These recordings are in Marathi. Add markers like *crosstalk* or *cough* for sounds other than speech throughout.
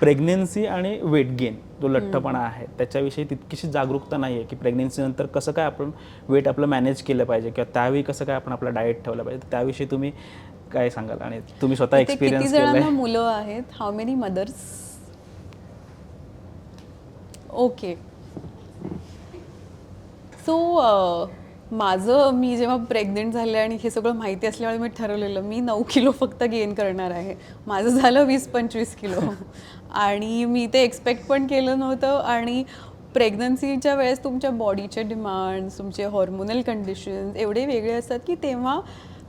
प्रेग्नेन्सी आणि वेट गेन जो लठ्ठपणा आहे त्याच्याविषयी तितकीशी जागरूकता नाही आहे की प्रेग्नेन्सीनंतर कसं काय आपण वेट आपलं मॅनेज केलं पाहिजे किंवा त्यावेळी कसं काय आपण आपलं डाएट ठेवलं पाहिजे. त्याविषयी तुम्ही काय सांगाल आणि तुम्ही स्वतः एक्सपिरियन्स जणांना मुलं आहेत? How many mothers okay so माझं मी जेव्हा प्रेग्नेंट झाले आणि हे सगळं माहिती असल्यामुळे मी ठरवलेलं मी नऊ किलो फक्त गेन करणार आहे. माझं झालं वीस पंचवीस किलो. *laughs* आणि मी ते एक्सपेक्ट पण केलं नव्हतं आणि प्रेग्नन्सीच्या वेळेस तुमच्या बॉडीचे डिमांड्स तुमचे हॉर्मोनल कंडिशन्स एवढे वेगळे असतात की तेव्हा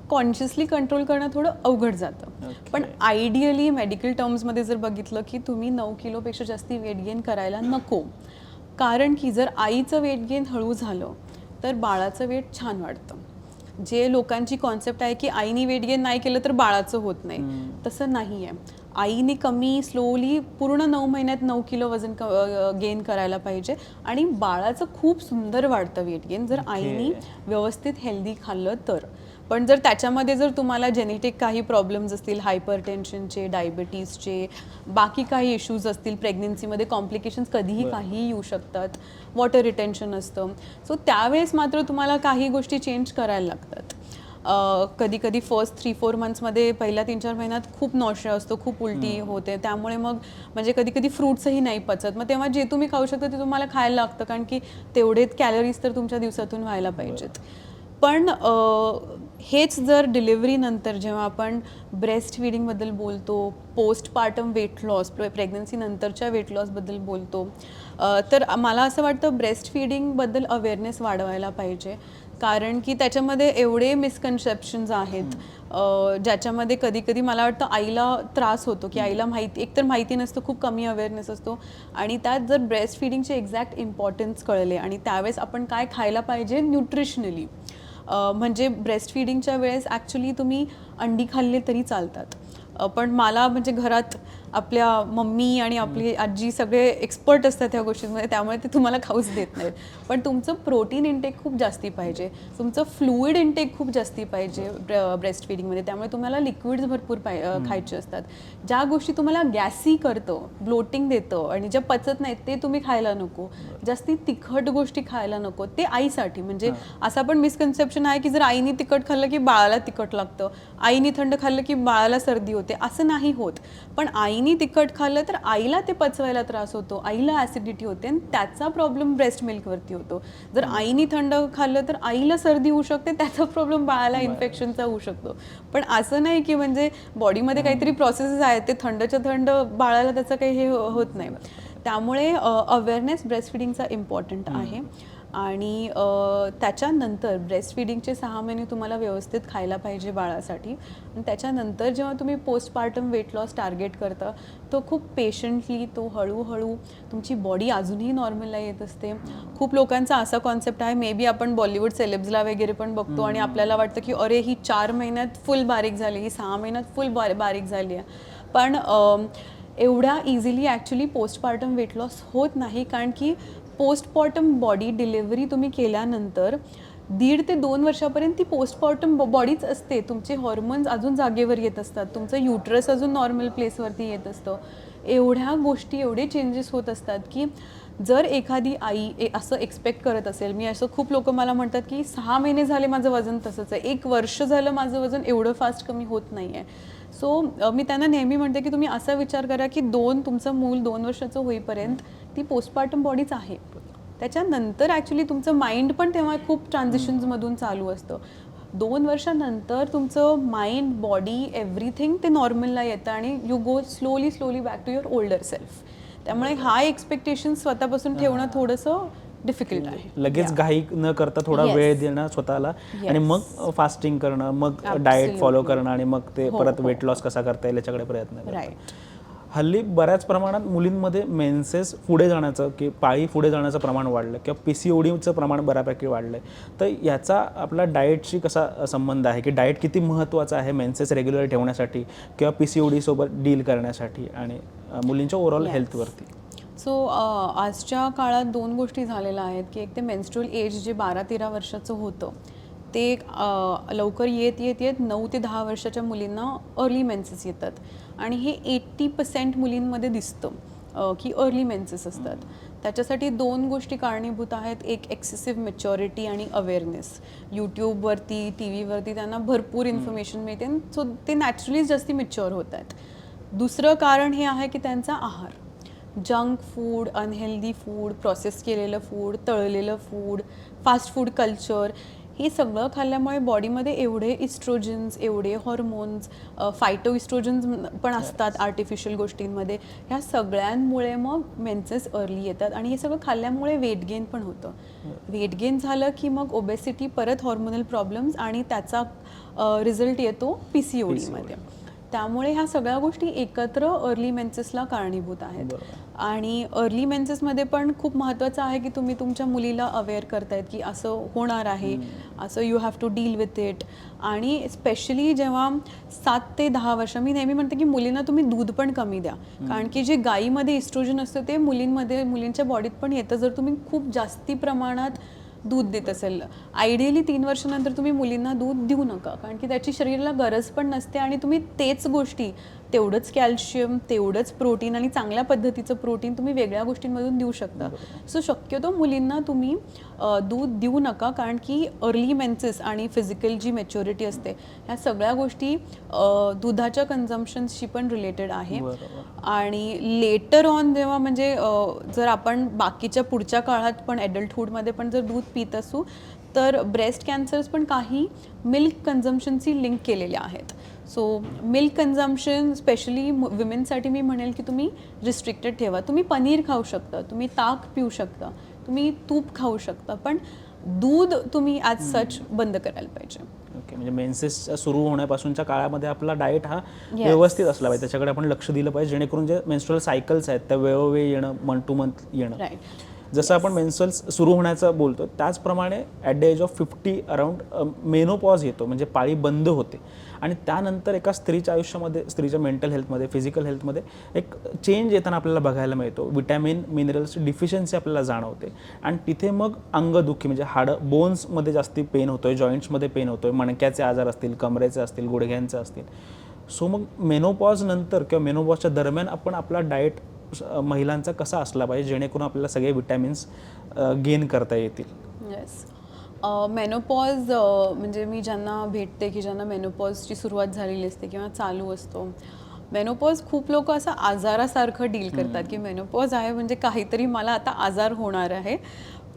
कॉन्शियसली कंट्रोल करणं थोडं अवघड जातं. पण आयडियली मेडिकल टर्म्समध्ये जर बघितलं की तुम्ही नऊ किलोपेक्षा जास्ती वेट गेन करायला नको. कारण की जर आईचं वेट गेन हळू झालं तर बाळाचं वेट छान वाढतं. जे लोकांची कॉन्सेप्ट आहे की आईने वेट गेन नाही केलं तर बाळाचं होत नाही. तसं नाही आहे आईने कमी स्लोली पूर्ण नऊ महिन्यात नऊ किलो वजन गेन करायला पाहिजे आणि बाळाचं खूप सुंदर वाढतं वेट गेन जर आईने व्यवस्थित हेल्दी खाल्लं तर. पण जर त्याच्यामध्ये जर तुम्हाला जेनेटिक काही प्रॉब्लेम्स असतील हायपर टेन्शनचे डायबिटीजचे बाकी काही इश्यूज असतील प्रेग्नेन्सीमध्ये कॉम्प्लिकेशन्स कधीही काही येऊ शकतात. वॉटर रिटेन्शन असतं. सो त्यावेळेस मात्र तुम्हाला काही गोष्टी चेंज करायला लागतात. कधी कधी फर्स्ट थ्री फोर मंथ्समध्ये पहिल्या तीन चार महिन्यात खूप नॉशा असतो खूप उलटी होते. त्यामुळे मग म्हणजे कधी कधी फ्रूट्सही नाही पचत. मग तेव्हा जे तुम्ही खाऊ शकता ते तुम्हाला खायला लागतं कारण की तेवढेच कॅलरीज तर तुमच्या दिवसातून व्हायला पाहिजेत. पण हेच जर डिलिव्हरीनंतर जेव्हा आपण ब्रेस्ट फिडिंगबद्दल बोलतो पोस्टपार्टम वेट लॉस प्रेग्नन्सी नंतरच्या वेट लॉसबद्दल बोलतो तर मला असं वाटतं ब्रेस्ट फिडिंगबद्दल अवेअरनेस वाढवायला पाहिजे. कारण की त्याच्यामध्ये एवढे मिसकन्सेप्शन्स आहेत. ज्याच्यामध्ये कधी कधी मला वाटतं आईला त्रास होतो की आईला माहिती एकतर माहिती नसतं खूप कमी अवेअरनेस असतो. आणि त्यात जर ब्रेस्ट फिडिंगचे एक्झॅक्ट इम्पॉर्टन्स कळले आणि त्यावेळेस आपण काय खायला पाहिजे न्यूट्रिशनली म्हणजे ब्रेस्ट फिडिंगच्या वेळेस ॲक्च्युली तुम्ही अंडी खाल्ले तरी चालतात. पण मला म्हणजे घरात आपल्या मम्मी आणि आपली आजी सगळे एक्सपर्ट असतात ह्या गोष्टींमध्ये त्यामुळे ते तुम्हाला खाऊच देत नाहीत. पण तुमचं प्रोटीन इंटेक खूप जास्ती पाहिजे. तुमचं फ्लुईड इंटेक खूप जास्ती पाहिजे ब्रेस्ट फिडिंगमध्ये त्यामुळे तुम्हाला लिक्विड्स भरपूर पाय खायचे असतात. ज्या गोष्टी तुम्हाला गॅसी करतं ब्लोटिंग देतं आणि ज्या पचत नाहीत ते तुम्ही खायला नको. जास्ती तिखट गोष्टी खायला नको. ते आईसाठी. म्हणजे असा पण मिसकन्सेप्शन आहे की जर आईने तिखट खाल्लं की बाळाला तिखट लागतं आईने थंड खाल्लं की बाळाला सर्दी होते असं नाही होत. पण आईने तिखट खाल्लं तर आईला ते पचवायला त्रास होतो. आईला ॲसिडिटी होते आणि त्याचा प्रॉब्लेम ब्रेस्ट मिल्कवरती होतो. जर आईने थंड खाल्लं तर आईला सर्दी होऊ शकते त्याचा प्रॉब्लेम बाळाला इन्फेक्शनचा होऊ शकतो. पण असं नाही की म्हणजे बॉडीमध्ये काहीतरी प्रोसेसेस आहेत ते थंडच्या थंड बाळाला त्याचं काही हे हो- होत नाही. त्यामुळे अवेअरनेस ब्रेस्ट फिडिंगचा इम्पॉर्टंट आहे. आणि त्याच्यानंतर ब्रेस्ट फिडिंगचे सहा महिने तुम्हाला व्यवस्थित खायला पाहिजे बाळासाठी. आणि त्याच्यानंतर जेव्हा तुम्ही पोस्टपार्टम वेट लॉस टार्गेट करता तो खूप पेशंटली तो हळूहळू तुमची बॉडी अजूनही नॉर्मलला येत असते. खूप लोकांचा असा कॉन्सेप्ट आहे मे बी आपण बॉलिवूड सेलेब्सला वगैरे पण बघतो आणि आपल्याला वाटतं की अरे ही चार महिन्यात फुल बारीक झाली ही सहा महिन्यात फुल बारीक झाली आहे. पण एवढ्या easily actually postpartum weight loss होत नाही कारण की पोस्टमॉर्टम बॉडी डिलिव्हरी तुम्ही केल्यानंतर दीड ते दोन वर्षापर्यंत ती पोस्टमॉर्टम बॉडीच असते. तुमचे हॉर्मोन्स अजून जागेवर येत असतात. तुमचं युट्रस अजून नॉर्मल प्लेसवरती येत असतं. एवढ्या गोष्टी एवढे चेंजेस होत असतात की जर एखादी आई ए- असं एक्सपेक्ट करत असेल मी असं खूप लोक मला म्हणतात की सहा महिने झाले माझं वजन तसंच आहे. एक वर्ष झालं माझं वजन एवढं फास्ट कमी होत नाही आहे सो मी त्यांना नेहमी म्हणते की तुम्ही असा विचार करा की दोन तुमचं मूल दोन वर्षाचं होईपर्यंत ती पोस्टपार्टम बॉडीच आहे. त्याच्यानंतर ॲक्च्युली तुमचं माइंड पण तेव्हा खूप ट्रान्झिशन्समधून चालू असतं दोन वर्षानंतर तुमचं माइंड बॉडी एव्हरीथिंग ते नॉर्मलला येतं आणि you go slowly slowly back to your older self त्यामुळे हा एक्सपेक्टेशन स्वतःपासून ठेवणं थोडंसं डिफिकल्ट आहे लगेच घाई न करता थोडा. वेळ देणं स्वतःला आणि मग फास्टिंग करणं मग डाएट. फॉलो करणं आणि मग ते हो, परत हो. वेट लॉस कसा करता येईल याच्याकडे प्रयत्न. राईट हल्ली बऱ्याच प्रमाणात मुलींमध्ये मेन्सेस पुढे जाण्याचं की पाळी पुढे जाण्याचं प्रमाण वाढलं किंवा पी सी ओडीचं प्रमाण बऱ्यापैकी वाढलं आहे तर याचा आपला डाएटशी कसा संबंध आहे? की डाएट किती महत्त्वाचं आहे मेन्सेस रेग्युलर ठेवण्यासाठी किंवा पी सी ओडीसोबत डील करण्यासाठी आणि मुलींच्या ओव्हरऑल Yes. हेल्थवरती? सो आजच्या काळात दोन गोष्टी झालेल्या आहेत की एक ते मेन्स्ट्रुअल एज जे बारा तेरा वर्षाचं होतं ते लवकर येत येत येत नऊ ते दहा वर्षाच्या मुलींना अर्ली मेन्सेस येतात. आणि हे एट्टी पर्सेंट मुलींमध्ये दिसतं की अर्ली मेन्सेस असतात. त्याच्यासाठी दोन गोष्टी कारणीभूत आहेत. एक एक्सेसिव्ह मेच्युरिटी आणि अवेअरनेस यूट्यूबवरती टी व्हीवरती त्यांना भरपूर इन्फॉर्मेशन मिळते. सो ते नॅचरली जास्ती मेच्युअर होत आहेत. दुसरं कारण हे आहे की त्यांचा आहार. Junk food unhealthy food process केलेलं फूड तळलेलं फूड फास्ट फूड कल्चर हे सगळं खाल्ल्यामुळे बॉडीमध्ये एवढे इस्ट्रोजन्स एवढे हॉर्मोन्स फायटो इस्ट्रोजन्स पण असतात आर्टिफिशियल गोष्टींमध्ये. ह्या सगळ्यांमुळे मग मेन्सेस अर्ली येतात आणि हे सगळं खाल्ल्यामुळे वेट गेन पण होतं. वेट गेन झालं की मग ओबेसिटी परत हॉर्मोनल प्रॉब्लेम्स आणि त्याचा रिझल्ट येतो पी सी ओ डीमध्ये त्यामुळे ह्या सगळ्या गोष्टी एकत्र अर्ली मेन्सेसला कारणीभूत आहेत. आणि अर्ली मेन्सेसमध्ये पण खूप महत्त्वाचं आहे की तुम्ही तुमच्या मुलीला अवेअर करतायत की असं होणार आहे असं you have to deal with it आणि स्पेशली जेव्हा सात ते दहा वर्ष मी नेहमी म्हणते की मुलींना तुम्ही दूध पण कमी द्या. कारण की जे गाईमध्ये इस्ट्रोजन असतं ते मुलींमध्ये मुलींच्या बॉडीत पण येतं. जर तुम्ही खूप जास्ती प्रमाणात दूध देत असेल. आयडियली तीन वर्षानंतर तुम्ही मुलींना दूध देऊ नका कारण की त्याची शरीराला गरज पण नसते आणि तुम्ही तेच गोष्टी तेवढंच कॅल्शियम तेवढंच प्रोटीन आणि चांगल्या पद्धतीचं प्रोटीन तुम्ही वेगळ्या गोष्टींमधून देऊ शकता. सो शक्यतो मुलींना तुम्ही दूध देऊ नका कारण की अर्ली मेन्सेस आणि फिजिकल जी मॅच्युरिटी असते ह्या सगळ्या गोष्टी दुधाच्या कन्झम्पन्सशी पण रिलेटेड आहे. आणि लेटर ऑन जेव्हा म्हणजे जर आपण बाकीच्या पुढच्या काळात पण ॲडल्टहूडमध्ये पण जर दूध पित असू तर ब्रेस्ट कॅन्सर्स पण काही मिल्क कन्झम्पशनशी लिंक केलेल्या आहेत. सो मिल्क कन्झम्पशन स्पेशली विमेनसाठी मी म्हणेल की तुम्ही रिस्ट्रिक्टेड ठेवा. तुम्ही पनीर खाऊ शकता तुम्ही ताक पिऊ शकता तुम्ही तूप खाऊ शकता पण दूध तुम्ही ॲज सच बंद करायला पाहिजे. ओके म्हणजे मेन्सेस सुरू होण्यापासूनच्या काळामध्ये आपला डाएट हा व्यवस्थित असला पाहिजे. त्याच्याकडे आपण लक्ष दिलं पाहिजे जेणेकरून जे मेन्स्ट्रुअल सायकल्स आहेत त्या वेळोवेळी येणं मंथ टू मंथ येणं. राईट जसं आपण मेन्सल्स सुरू होण्याचं बोलतो त्याचप्रमाणे at the age of fifty around menopause येतो म्हणजे पाळी बंद होते. आणि त्यानंतर एका स्त्रीच्या आयुष्यामध्ये स्त्रीच्या मेंटल हेल्थमध्ये फिजिकल हेल्थमध्ये एक चेंज येताना आपल्याला बघायला मिळतो. विटॅमिन मिनरल्स डिफिशियन्सी आपल्याला जाणवते. आणि तिथे मग अंगदुखी म्हणजे हाडं बोन्समध्ये जास्ती पेन होतोय जॉईंट्समध्ये पेन होतोय मणक्याचे आजार असतील कमरेचे असतील गुडघ्यांचे असतील. सो मग मेनोपॉज नंतर किंवा मेनोपॉजच्या दरम्यान आपण आपला डाएट महिलांचा कसा असला पाहिजे जेणेकरून आपल्याला सगळे विटॅमिन्स गेन करता येतील? येस मेनोपॉज म्हणजे मी ज्यांना भेटते की ज्यांना मेनोपॉजची सुरुवात झालेली असते किंवा चालू असतो मेनोपॉज खूप लोक असं आजारासारखं डील करतात की मेनोपॉज आहे म्हणजे काहीतरी मला आता आजार होणार आहे.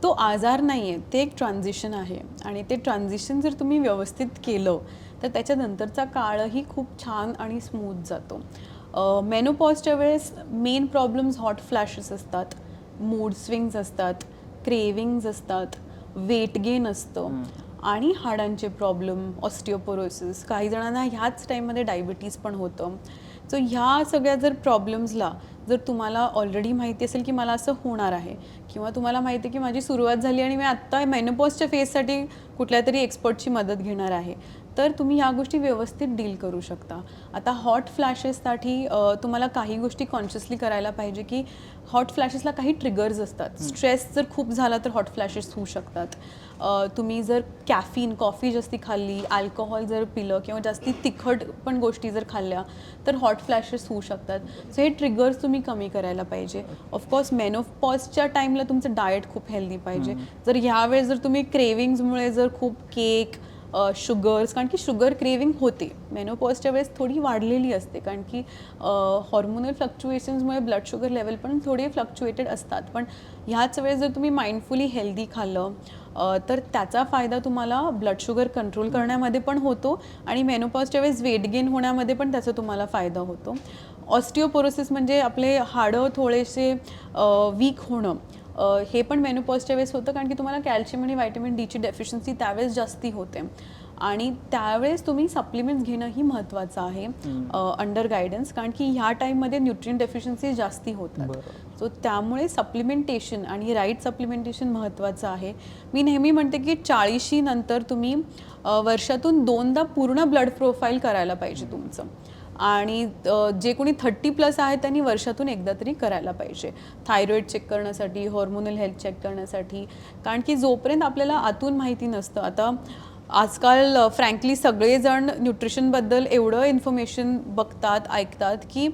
तो आजार नाही आहे ते एक ट्रान्झिशन आहे. आणि ते ट्रान्झिशन जर तुम्ही व्यवस्थित केलं तर त्याच्यानंतरचा काळही खूप छान आणि स्मूथ जातो. मेनोपॉजच्या वेळेस मेन प्रॉब्लेम्स हॉट फ्लॅशेस असतात. मूड स्विंग्स असतात. क्रेविंग्ज असतात. वेट गेन असतं. आणि हाडांचे प्रॉब्लेम ऑस्टिओपोरोसिस काही जणांना ह्याच टाईममध्ये डायबिटीज पण होतं. सो ह्या सगळ्या जर प्रॉब्लेम्सला जर तुम्हाला ऑलरेडी माहिती असेल की मला असं होणार आहे किंवा तुम्हाला माहिती आहे की माझी सुरुवात झाली आणि मी आत्ता मेनोपॉजच्या फेजसाठी कुठल्या तरी एक्सपर्टची मदत घेणार आहे तर तुम्ही ह्या गोष्टी व्यवस्थित डील करू शकता. आता हॉट फ्लॅशेससाठी तुम्हाला काही गोष्टी कॉन्शियसली करायला पाहिजे की हॉट फ्लॅशेसला काही ट्रिगर्स असतात. स्ट्रेस जर खूप झाला तर हॉट फ्लॅशेस होऊ शकतात. तुम्ही जर कॅफिन कॉफी जास्ती खाल्ली अल्कोहोल जर पिलं किंवा जास्ती तिखट पण गोष्टी जर खाल्ल्या तर हॉट फ्लॅशेस होऊ शकतात. सो हे ट्रिगर्स तुम्ही कमी करायला पाहिजे. ऑफकोर्स मेनोपॉजच्या टाईमला तुमचं डाएट खूप हेल्दी पाहिजे. जर ह्यावेळेस जर तुम्ही क्रेविंग्समुळे जर खूप केक शुगर्स कारण की शुगर क्रेविंग होते. मेनोपॉजच्या वेळेस थोडी वाढलेली असते कारण की हॉर्मोनल फ्लक्च्युएशन्समुळे ब्लड शुगर लेवल पण थोडे फ्लक्च्युएटेड असतात. पण ह्याच वेळेस जर तुम्ही माइंडफुली हेल्दी खाल्लं तर त्याचा फायदा तुम्हाला ब्लड शुगर कंट्रोल करण्यामध्ये पण होतो आणि मेनोपॉजच्या वेळेस वेट गेन होण्यामध्ये पण त्याचा तुम्हाला फायदा होतो. ऑस्टिओपोरोसिस म्हणजे आपले हाडं थोडेसे वीक होणं. हे पण मेनोपॉजच्या वेळेस होतं कारण की तुम्हाला कॅल्शियम आणि व्हायटमिन डीची डेफिशियन्सी त्यावेळेस जास्ती होते. आणि त्यावेळेस तुम्ही सप्लिमेंट्स घेणंही महत्त्वाचं आहे अंडर गायडन्स कारण की ह्या टाईममध्ये न्यूट्रिशन डेफिशियन्सी जास्ती होतात. सो त्यामुळे सप्लिमेंटेशन आणि राईट सप्लिमेंटेशन महत्त्वाचं आहे. मी नेहमी म्हणते की चाळीशी नंतर तुम्ही वर्षातून दोनदा पूर्ण ब्लड प्रोफाईल करायला पाहिजे तुमचं. आणि जे कोणी थर्टी प्लस आहे त्यांनी वर्षातून एकदा तरी करायला पाहिजे. थायरॉईड चेक करण्यासाठी हॉर्मोनल हेल्थ चेक करण्यासाठी. कारण की जोपर्यंत आपल्याला आतून माहिती नसतं आता आजकाल फ्रँकली सगळेजण न्यूट्रिशनबद्दल एवढं इन्फॉर्मेशन बघतात ऐकतात की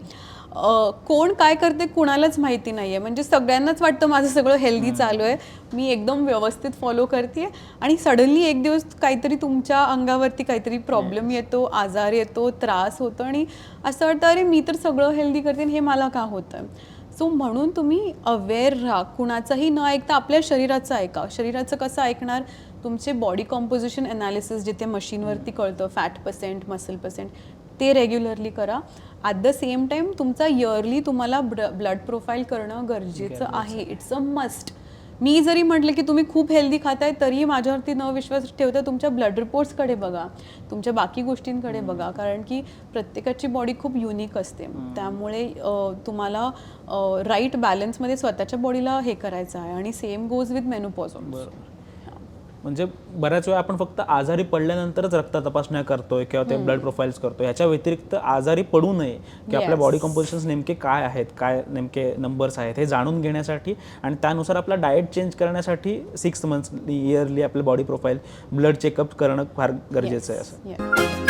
कोण काय करते कुणालाच माहिती नाही आहे म्हणजे सगळ्यांनाच वाटतं माझं सगळं हेल्दी चालू आहे. मी एकदम व्यवस्थित फॉलो करते आणि सडनली एक दिवस काहीतरी तुमच्या अंगावरती काहीतरी प्रॉब्लेम येतो आजार येतो त्रास होतो आणि असं वाटतं अरे मी तर सगळं हेल्दी करते हे मला का होतं सो म्हणून तुम्ही अवेअर राहा. कुणाचंही न ऐकता आपल्या शरीराचं ऐका. शरीराचं कसं ऐकणार? तुमचे बॉडी कॉम्पोजिशन अनालिसिस जिथे मशीनवरती कळतं. फॅट पर्सेंट मसल पर्सेंट ते रेग्युलरली करा. ॲट द सेम टाईम तुमचा इयरली तुम्हाला ब्लड प्रोफाईल करणं गरजेचं आहे. इट्स अ मस्ट मी जरी म्हटलं की तुम्ही खूप हेल्दी खाताय तरी माझ्यावरती न विश्वास ठेवता तुमच्या ब्लड रिपोर्ट्सकडे बघा. तुमच्या बाकी गोष्टींकडे बघा. कारण की प्रत्येकाची बॉडी खूप युनिक असते. त्यामुळे तुम्हाला राईट बॅलन्समध्ये स्वतःच्या बॉडीला हे करायचं आहे. आणि सेम गोज विथ मेनोपॉझ म्हणजे बऱ्याच वेळा आपण फक्त आजारी पडल्यानंतरच रक्त तपासण्या करतोय किंवा ते ब्लड प्रोफाईल्स करतोय ह्याच्या व्यतिरिक्त आजारी पडू नये की आपल्या. बॉडी कॉम्पोजिशन्स नेमके काय आहेत काय नेमके नंबर्स आहेत हे जाणून घेण्यासाठी आणि त्यानुसार आपला डाएट चेंज करण्यासाठी सिक्स मंथ्स इयरली आपलं बॉडी प्रोफाईल ब्लड चेकअप करणं फार गरजेचं आहे असं.